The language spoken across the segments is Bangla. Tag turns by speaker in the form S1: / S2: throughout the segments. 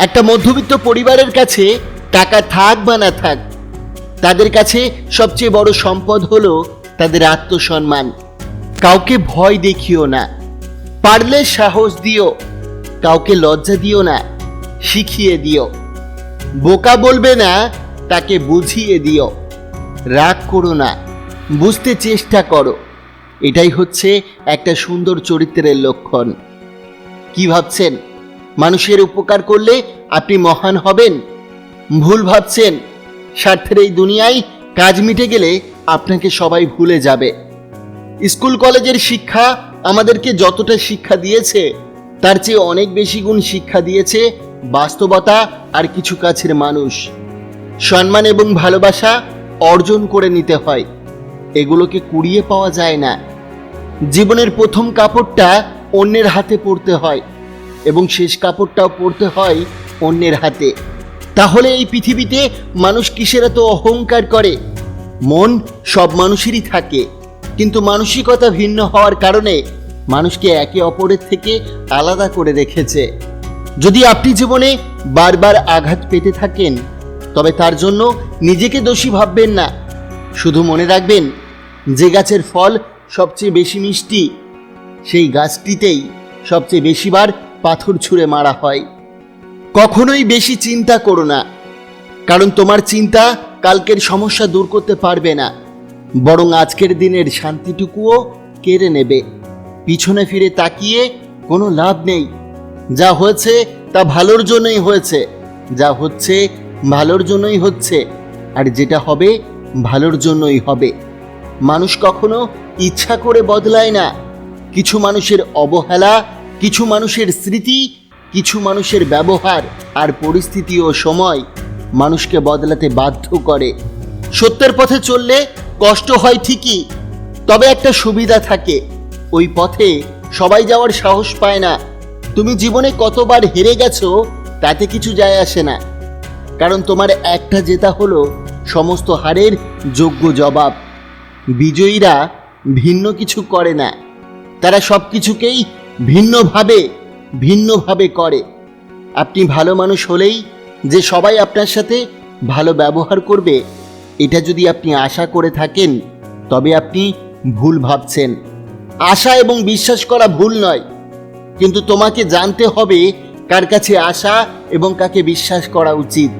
S1: একটা মধ্যবিত্ত পরিবারের কাছে টাকা থাক বা না থাক, তাদের কাছে সবচেয়ে বড় সম্পদ হলো তাদের আত্মসম্মান। কাউকে ভয় দেখিও না, পারলে সাহস দিও, কাউকে লজ্জা দিও না, শিখিয়ে দিও। বোকা বলবে না, তাকে বুঝিয়ে দিও। রাগ করো না, বুঝতে চেষ্টা করো। এটাই হচ্ছে একটা সুন্দর চরিত্রের লক্ষণ। কি ভাবছেন? মানুষের উপকার করলে আপনি মহান হবেন। ভুল ভাবছেন, স্বার্থের এই দুনিয়ায় কাজ মিটে গেলে আপনাকে সবাই ভুলে যাবে। স্কুল কলেজের শিক্ষা আমাদেরকে যতটা শিক্ষা দিয়েছে, তার চেয়ে অনেক বেশি গুণ শিক্ষা দিয়েছে বাস্তবতা আর কিছু কাছের মানুষ। সম্মান এবং ভালোবাসা অর্জন করে নিতে হয়, এগুলোকে কুড়িয়ে পাওয়া যায় না। জীবনের প্রথম কাপড়টা অন্যের হাতে পরতে হয়। এবং শেষ কাপড়টাও পরতে হয় অন্যের হাতে। তাহলে এই পৃথিবীতে মানুষ কিসের এত অহংকার করে? মন সব মানুষেরই থাকে। কিন্তু মানসিকতা ভিন্ন হওয়ার কারণে মানুষকে একে অপরের থেকে আলাদা করে রেখেছে। যদি আপনি জীবনে বারবার আঘাত পেতে থাকেন, তবে তার জন্য নিজেকে দোষী ভাববেন না। শুধু মনে রাখবেন, যে গাছের ফল সবচেয়ে বেশি মিষ্টি, সেই গাছটিতেই সবচেয়ে বেশিবার পাথর ছুঁড়ে মারা হয়। কখনোই বেশি চিন্তা করো না, কারণ তোমার চিন্তা কালকের সমস্যা দূর করতে পারবে না, বরং আজকের দিনের শান্তিটুকুও কেড়ে নেবে। পিছনে ফিরে তাকিয়ে কোনো লাভ নেই। যা হয়েছে তা ভালোর জন্যই হয়েছে, যা হচ্ছে ভালোর জন্যই হচ্ছে, আর যেটা হবে ভালোর জন্যই হবে। মানুষ কখনো ইচ্ছা করে বদলায় না। কিছু মানুষের অবহেলা কিছু মানুষের স্মৃতি, কিছু মানুষের ব্যবহার আর পরিস্থিতি ও সময় মানুষকে বদলাতে বাধ্য করে। সত্যের পথে চললে কষ্ট হয় ঠিকই, তবে একটা সুবিধা থাকে। ওই পথে সবাই যাওয়ার সাহস পায় না। তুমি জীবনে কতবার হেরে গেছো তাতে কিছু যায় আসে না। কারণ তোমার একটা জেতা হলো সমস্ত হারের যোগ্য জবাব। বিজয়ীরা ভিন্ন কিছু করে না। তারা সব কিছুকেই ভিন্নভাবে ভিন্নভাবে করে। আপনি ভালো মানুষ হলেই যে সবাই আপনার সাথে ভালো ব্যবহার করবে, এটা যদি আপনি আশা করে থাকেন, তবে আপনি ভুল ভাবছেন। আশা এবং বিশ্বাস করা ভুল নয়, কিন্তু তোমাকে জানতে হবে কার কাছে আশা এবং কাকে বিশ্বাস করা উচিত।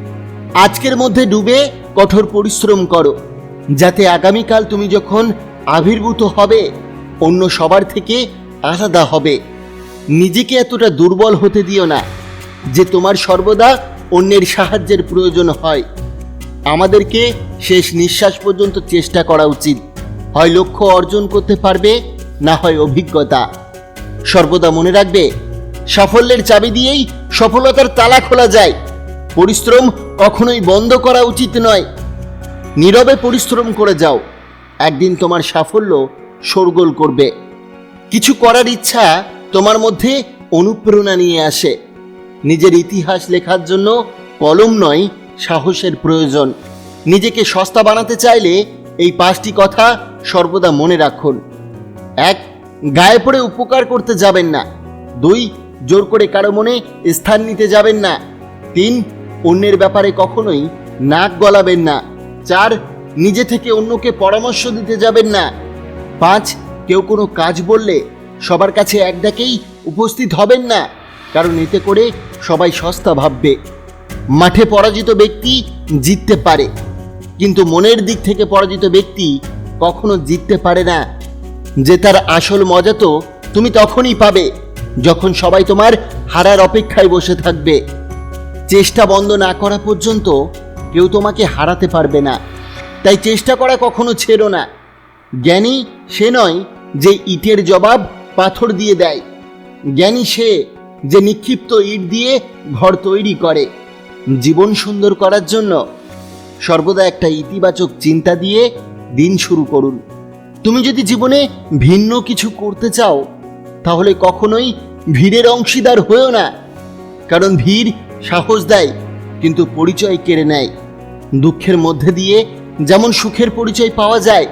S1: আজকের মধ্যে ডুবে কঠোর পরিশ্রম করো, যাতে আগামীকাল তুমি যখন আবির্ভূত হবে, অন্য সবার থেকে আলাদা হবে। নিজেকে এতটা দুর্বল হতে দিও না, যে তোমার সর্বদা অন্যের সাহায্যের প্রয়োজন হয়। আমাদেরকে শেষ নিঃশ্বাস পর্যন্ত চেষ্টা করা উচিত। হয় লক্ষ্য অর্জন করতে পারবে, না হয় অভিজ্ঞতা। সর্বদা মনে রাখবে, সাফল্যের চাবি দিয়েই সফলতার তালা খোলা যায়। পরিশ্রম কখনোই বন্ধ করা উচিত নয়। নীরবে পরিশ্রম করে যাও। একদিন তোমার সাফল্য শোরগোল করবে। কিছু করার ইচ্ছা তোমার মধ্যে অনুপ্রেরণা নিয়ে আসে। নিজের ইতিহাস লেখার জন্য কলম নয়, সাহসের প্রয়োজন। নিজেকে সস্তা বানাতে চাইলে এই পাঁচটি কথা সর্বদা মনে রাখুন। এক, গায়ে পড়ে উপকার করতে যাবেন না। দুই, জোর করে কারও মনে স্থান নিতে যাবেন না। তিন, অন্যের ব্যাপারে কখনোই নাক গলাবেন না। চার, নিজে থেকে অন্যকে পরামর্শ দিতে যাবেন না। পাঁচ, কেউ কোনো কাজ বললে সবার কাছে এক ডাকেই উপস্থিত হবেন না, কারণ এতে করে সবাই সস্তা ভাববে। মাঠে পরাজিত ব্যক্তি জিততে পারে, কিন্তু মনের দিক থেকে পরাজিত ব্যক্তি কখনো জিততে পারে না। যে তার আসল মজা তো তুমি তখনই পাবে, যখন সবাই তোমার হারার অপেক্ষায় বসে থাকবে। চেষ্টা বন্ধ না করা পর্যন্ত কেউ তোমাকে হারাতে পারবে না। তাই চেষ্টা করা কখনো ছেড়ো না। জ্ঞানী সে নয় যে ইটের জবাব পাথর দিয়ে দেয়। জ্ঞানী সে যে নিক্ষিপ্ত ইট দিয়ে ঘর তৈরি করে। জীবন সুন্দর করার জন্য সর্বদা একটা ইতিবাচক চিন্তা দিয়ে দিন শুরু করুন। তুমি যদি জীবনে ভিন্ন কিছু করতে চাও, তাহলে কখনোই ভিড়ের অংশীদার হয়েও না। কারণ ভিড় সাহস দেয়, কিন্তু পরিচয় কেড়ে নেয়। দুঃখের মধ্যে দিয়ে যেমন সুখের পরিচয় পাওয়া যায়,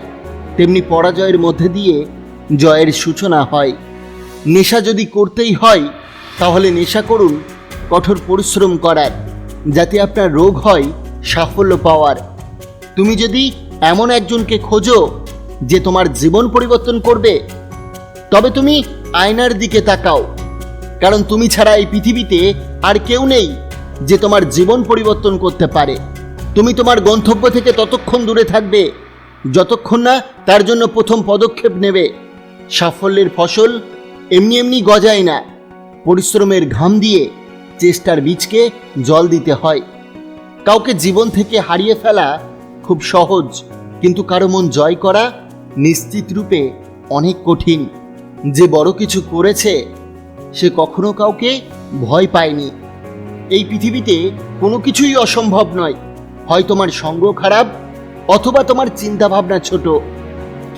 S1: তেমনি পরাজয়ের মধ্যে দিয়ে জয়ের সূচনা হয়। নেশা যদি করতেই হয়, তাহলে নেশা করুন, কঠোর পরিশ্রম করার, যাতে আপনার রোগ হয় সাফল্য পাওয়ার। তুমি যদি এমন একজনকে খোঁজো, যে তোমার জীবন পরিবর্তন করবে, তবে তুমি আয়নার দিকে তাকাও। কারণ তুমি ছাড়া এই পৃথিবীতে আর কেউ নেই, যে তোমার জীবন পরিবর্তন করতে পারে। তুমি তোমার গন্তব্য থেকে ততক্ষণ দূরে থাকবে, যতক্ষণ না তার জন্য প্রথম পদক্ষেপ নেবে। সাফল্যের ফসল এমনি এমনি গজায় না। পরিশ্রমের ঘাম দিয়ে চেষ্টার বীজকে জল দিতে হয়। কাউকে জীবন থেকে হারিয়ে ফেলা খুব সহজ, কিন্তু কারও মন জয় করা নিশ্চিত রূপে অনেক কঠিন। যে বড় কিছু করেছে, সে কখনো কাউকে ভয় পায়নি। এই পৃথিবীতে কোনো কিছুই অসম্ভব নয়। হয় তোমার সঙ্গ খারাপ, অথবা তোমার চিন্তাভাবনা ছোট।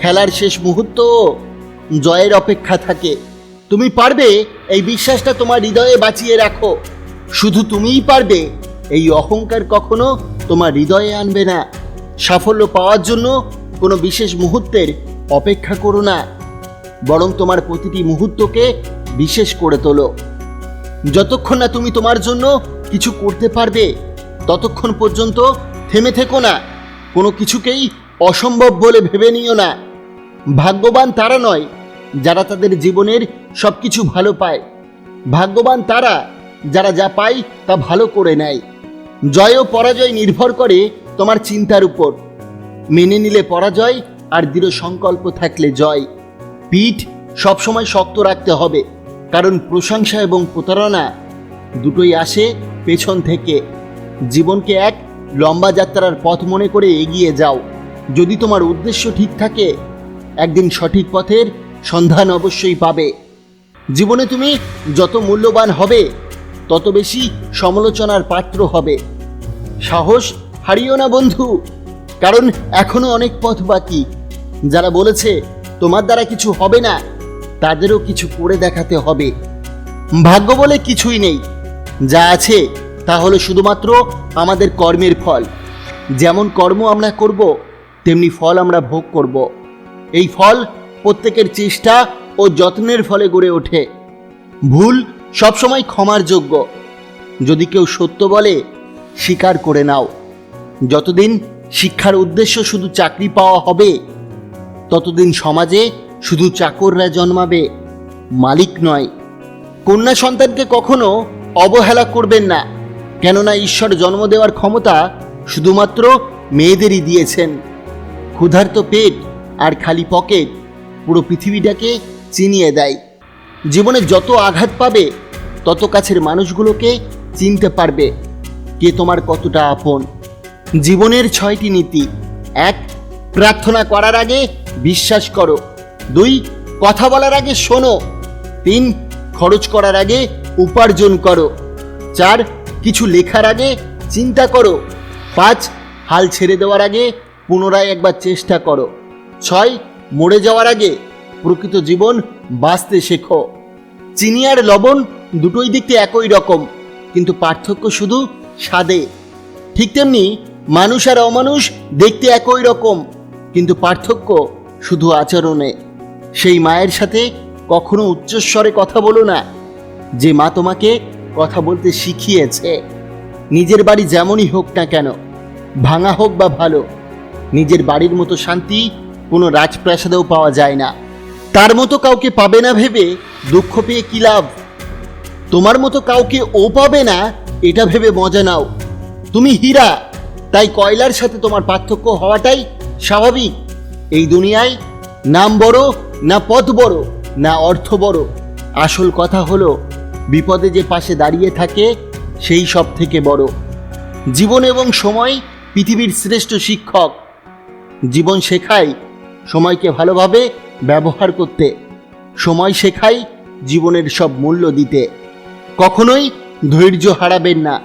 S1: খেলার শেষ মুহূর্ত জয়ের অপেক্ষা থাকে। তুমি পারবে এই বিশ্বাসটা তোমার হৃদয়ে বাঁচিয়ে রাখো। শুধু তুমিই পারবে এই অহংকার কখনো তোমার হৃদয়ে আনবে না। সাফল্য পাওয়ার জন্য কোনো বিশেষ মুহূর্তের অপেক্ষা করো না। বরং তোমার প্রতিটি মুহূর্তকে বিশেষ করে তোলো। যতক্ষণ না তুমি তোমার জন্য কিছু করতে পারবে, ততক্ষণ পর্যন্ত থেমে থেকো না। কোনো কিছুকেই অসম্ভব বলে ভেবে নিও না। ভাগ্যবান তারা নয় যারা তাদের জীবনের সব কিছু ভালো পায়। ভাগ্যবান তারা যারা যা পায় তা ভালো করে নেয়। জয় ও পরাজয় নির্ভর করে তোমার চিন্তার উপর। মেনে নিলে পরাজয় আর দৃঢ় সংকল্প থাকলে জয়। পিঠ সবসময় শক্ত রাখতে হবে, কারণ প্রশংসা এবং প্রতারণা দুটোই আসে পেছন থেকে। জীবনকে এক লম্বা যাত্রার পথ মনে করে এগিয়ে যাও। যদি তোমার উদ্দেশ্য ঠিক থাকে, একদিন সঠিক পথের সন্ধান অবশ্যই পাবে। জীবনে তুমি যত মূল্যবান হবে, তত বেশি সমালোচনার পাত্র হবে। সাহস হারিও না বন্ধু, কারণ এখনও অনেক পথ বাকি। যারা বলেছে, তোমার দ্বারা কিছু হবে না, তাদেরও কিছু করে দেখাতে হবে। ভাগ্য বলে কিছুই নেই। যা আছে, তা হলো শুধুমাত্র আমাদের কর্মের ফল। যেমন কর্ম আমরা করব, তেমনি ফল আমরা ভোগ করব। এই ফল প্রত্যেকের চেষ্টা ও যত্নের ফলে গড়ে ওঠে। ভুল সবসময় ক্ষমার যোগ্য। যদি কেউ সত্য বলে, স্বীকার করে নাও। যতদিন শিক্ষার উদ্দেশ্য শুধু চাকরি পাওয়া হবে, ততদিন সমাজে শুধু চাকররা জন্মাবে, মালিক নয়। কন্যা সন্তানকে কখনো অবহেলা করবেন না, কেননা ঈশ্বর জন্ম দেওয়ার ক্ষমতা শুধুমাত্র মেয়েদেরই দিয়েছেন। ক্ষুধার্ত পেট আর খালি পকেট পুরো পৃথিবীটাকে চিনিয়ে দেয়। জীবনে যত আঘাত পাবে, তত কাছের মানুষগুলোকে চিনতে পারবে কে তোমার কতটা আপন। জীবনের ছয়টি নীতি। এক, প্রার্থনা করার আগে বিশ্বাস করো। দুই, কথা বলার আগে শোনো। তিন, খরচ করার আগে উপার্জন করো। চার, কিছু লেখার আগে চিন্তা করো। পাঁচ, হাল ছেড়ে দেওয়ার আগে পুনরায় একবার চেষ্টা করো। ছয় মরে যাওয়ার আগে প্রকৃত জীবন বাঁচতে শেখো। চিনি আর লবণ দুটোই দেখতে একই রকম, কিন্তু পার্থক্য শুধু স্বাদে। ঠিক তেমনি মানুষ আর অমানুষ দেখতে একই রকম, কিন্তু পার্থক্য শুধু আচরণে। সেই মায়ের সাথে কখনো উচ্চস্বরে কথা বলো না, যে মা তোমাকে কথা বলতে শিখিয়েছে। নিজের বাড়ি যেমনই হোক না কেন, ভাঙা হোক বা ভালো, নিজের বাড়ির মতো শান্তি কোনো রাজপ্রাসাদেও পাওয়া যায় না। তার মতো কাউকে পাবে না ভেবে দুঃখ পেয়ে কি লাভ? তোমার মতো কাউকে ও পাবে না, এটা ভেবে মজা নাও। তুমি হীরা, তাই কয়লার সাথে তোমার পার্থক্য হওয়াটাই স্বাভাবিক। এই দুনিয়ায় নাম বড়, না পথ বড়, না অর্থ বড়। আসল কথা হলো, বিপদে যে পাশে দাঁড়িয়ে থাকে, সেই সব থেকে বড়। জীবন এবং সময় পৃথিবীর শ্রেষ্ঠ শিক্ষক। জীবন শেখায় সময়কে ভালোভাবে ব্যবহার করতে, সময় শেখায় জীবনের সব মূল্য দিতে। কখনোই ধৈর্য হারাবেন না।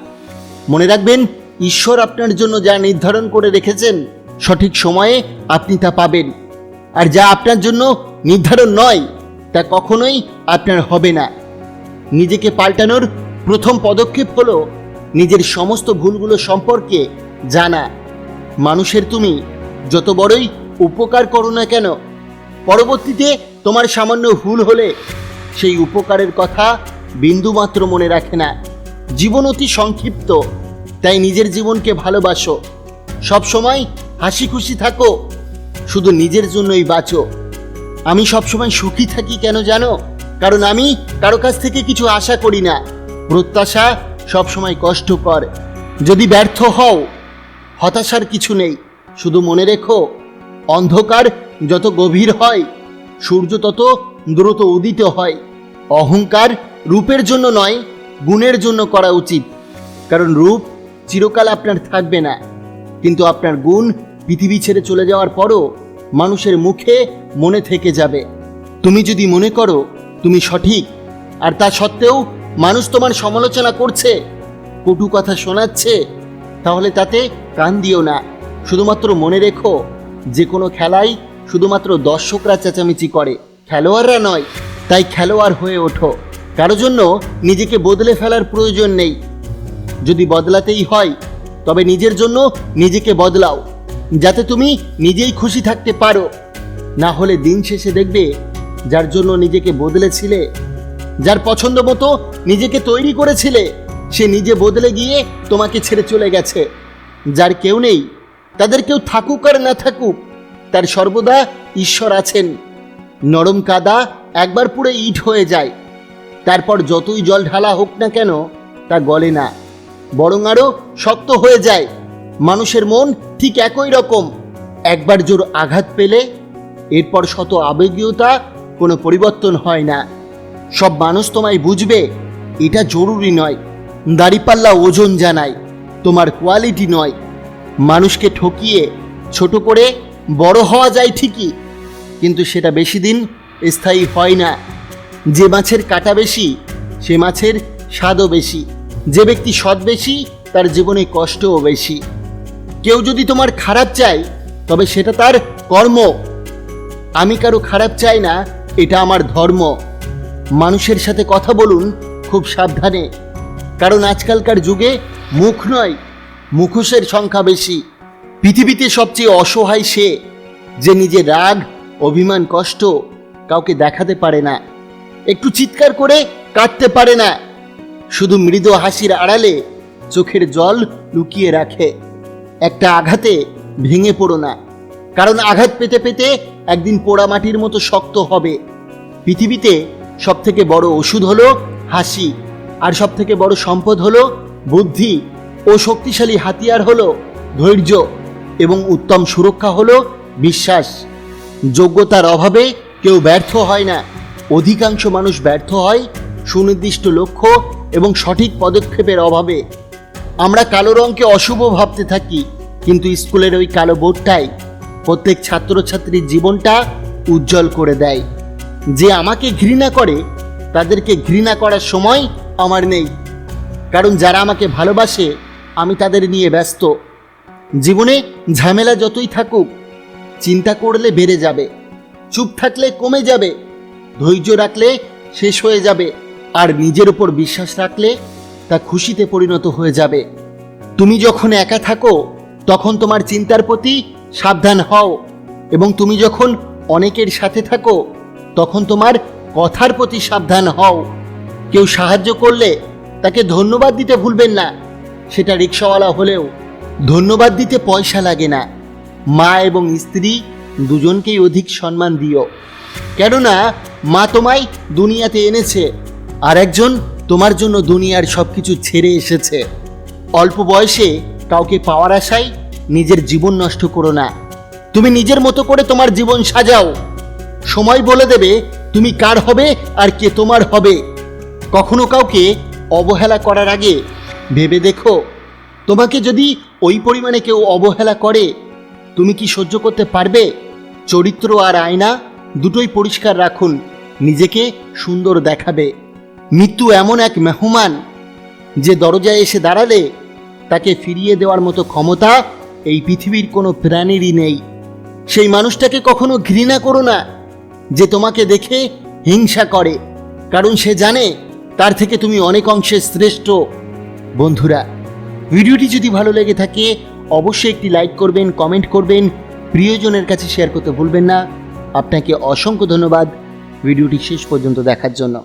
S1: মনে রাখবেন, ঈশ্বর আপনার জন্য যা নির্ধারণ করে রেখেছেন, সঠিক সময়ে আপনি তা পাবেন। আর যা আপনার জন্য নির্ধারণ নয়, তা কখনোই আপনার হবে না। নিজেকে পাল্টানোর প্রথম পদক্ষেপ হলো নিজের সমস্ত ভুলগুলো সম্পর্কে জানা। মানুষের তুমি, যত বড়ই উপকার করো না কেন? পরবর্তীতে তোমার সামান্য ভুল হলে সেই উপকারের কথা বিন্দুমাত্র মনে রাখে না। জীবন অতি সংক্ষিপ্ত, তাই নিজের জীবনকে ভালোবাসো। সবসময় হাসি খুশি থাকো, শুধু নিজের জন্যই বাঁচো। আমি সবসময় সুখী থাকি কেন জানো? কারণ আমি কারও কাছ থেকে কিছু আশা করি না। প্রত্যাশা সবসময় কষ্টকর। যদি ব্যর্থ হও, হতাশার কিছু নেই। শুধু মনে রেখো অন্ধকার যত গভীর হয়, সূর্য তত দ্রুত উদিত হয়। অহংকার রূপের জন্য নয়, গুণের জন্য করা উচিত। কারণ রূপ চিরকাল আপনার থাকবে না। কিন্তু আপনার গুণ পৃথিবী ছেড়ে চলে যাওয়ার পরও মানুষের মুখে মনে থেকে যাবে। তুমি যদি মনে করো তুমি সঠিক, আর তা সত্ত্বেও মানুষ তোমার সমালোচনা করছে, কটু কথা শোনাচ্ছে, তাহলে তাতে কান দিও না। শুধুমাত্র মনে রেখো যে কোনো খেলাই শুধুমাত্র দর্শকরা চেঁচামেচি করে, খেলোয়াড়রা নয়, তাই খেলোয়াড় হয়ে ওঠো। কারও জন্য নিজেকে বদলে ফেলার প্রয়োজন নেই। যদি বদলাতেই হয়, তবে নিজের জন্য নিজেকে বদলাও, যাতে তুমি নিজেই খুশি থাকতে পারো। না হলে দিন শেষে দেখবে যার জন্য নিজেকে বদলেছিলে, যার পছন্দ মতো নিজেকে তৈরি করেছিলে, সে নিজে বদলে গিয়ে তোমাকে ছেড়ে চলে গেছে। যার কেউ নেই তাদের কেউ থাকুক আর না থাকুক, তার সর্বদা ঈশ্বর আছেন। নরম কাদা একবার পুরো ইট হয়ে যায়। তারপর যতই জল ঢালা হোক না কেন, তা গলে না। বরং আরও শক্ত হয়ে যায়। মানুষের মন ঠিক একই রকম। একবার জোর আঘাত পেলে, এরপর শত আবেগীয়তা কোনো পরিবর্তন হয় না। সব মানুষ তোমায় বুঝবে, এটা জরুরি নয়। দাড়িপাল্লা ওজন জানায়, তোমার কোয়ালিটি নয়। মানুষকে ঠকিয়ে ছোট করে বড় হওয়া যায় ঠিকই, কিন্তু সেটা বেশি দিন স্থায়ী হয় না। যে মাছের কাটা বেশি, সে মাছের স্বাদও বেশি। যে ব্যক্তি সৎ বেশি, তার জীবনে কষ্টও বেশি। কেউ যদি তোমার খারাপ চায়, তবে সেটা তার কর্ম। আমি কারও খারাপ চাই না, এটা আমার ধর্ম। মানুষের সাথে কথা বলুন খুব সাবধানে, কারণ আজকালকার যুগে মুখ নয় মুখোশের সংখ্যা বেশি। পৃথিবীতে সবচেয়ে অসহায় সে, যে নিজের রাগ, অভিমান, কষ্ট কাউকে দেখাতে পারে না। একটু চিৎকার করে কাটতে পারে না। শুধু মৃদু হাসির আড়ালে চোখের জল লুকিয়ে রাখে। একটা আঘাতে ভেঙে পড়ো না। কারণ আঘাত পেতে পেতে একদিন পোড়া মাটির মতো শক্ত হবে। পৃথিবীতে সব থেকে বড় ওষুধ হলো হাসি, আর সব থেকে বড় সম্পদ হলো বুদ্ধি। ও শক্তিশালী হাতিয়ার হল ধৈর্য এবং উত্তম সুরক্ষা হল বিশ্বাস। যোগ্যতার অভাবে কেউ ব্যর্থ হয় না। অধিকাংশ মানুষ ব্যর্থ হয় সুনির্দিষ্ট লক্ষ্য এবং সঠিক পদক্ষেপের অভাবে। আমরা কালো রঙকে অশুভ ভাবতে থাকি, কিন্তু স্কুলের ওই কালো বোর্ডটাই প্রত্যেক ছাত্রছাত্রীর জীবনটা উজ্জ্বল করে দেয়। যে আমাকে ঘৃণা করে, তাদেরকে ঘৃণা করার সময় আমার নেই। কারণ যারা আমাকে ভালোবাসে আমি তাদের নিয়ে ব্যস্ত। জীবনে ঝামেলা যতই থাকুক, চিন্তা করলে বেড়ে যাবে, চুপ থাকলে কমে যাবে, ধৈর্য রাখলে শেষ হয়ে যাবে, আর নিজের উপর বিশ্বাস রাখলে তা খুশিতে পরিণত হয়ে যাবে। তুমি যখন একা থাকো, তখন তোমার চিন্তার প্রতি সাবধান হও এবং তুমি যখন অনেকের সাথে থাকো, তখন তোমার কথার প্রতি সাবধান হও। কেউ সাহায্য করলে তাকে ধন্যবাদ দিতে ভুলবেন না। সেটা রিক্সাওয়ালা হলেও ধন্যবাদ দিতে পয়সা লাগে না। মা এবং স্ত্রী দুজনকেই অধিক সম্মান দিও। কেননা মা তোমায় দুনিয়াতে এনেছে, আর একজন তোমার জন্য দুনিয়ার সব কিছু ছেড়ে এসেছে। অল্প বয়সে কাউকে পাওয়ার আশায় নিজের জীবন নষ্ট করো না। তুমি নিজের মতো করে তোমার জীবন সাজাও। সময় বলে দেবে তুমি কার হবে আর কে তোমার হবে। কখনো কাউকে অবহেলা করার আগে ভেবে দেখো। তোমাকে যদি ওই পরিমাণে কেউ অবহেলা করে, তুমি কি সহ্য করতে পারবে? চরিত্র আর আয়না দুটোই পরিষ্কার রাখুন, নিজেকে সুন্দর দেখাবে। মৃত্যু এমন এক মেহমান যে দরজায় এসে দাঁড়ালে তাকে ফিরিয়ে দেওয়ার মতো ক্ষমতা এই পৃথিবীর কোনো প্রাণীরই নেই। সেই মানুষটাকে কখনো ঘৃণা করো না যে তোমাকে দেখে হিংসা করে, কারণ সে জানে তার থেকে তুমি অনেক অংশে শ্রেষ্ঠ। বন্ধুরা, ভিডিওটি যদি ভালো লেগে থাকে, অবশ্যই একটি লাইক করবেন, কমেন্ট করবেন, প্রিয়জনের কাছে শেয়ার করতে ভুলবেন না। আপনাকে অসংখ্য ধন্যবাদ ভিডিওটি শেষ পর্যন্ত দেখার জন্য।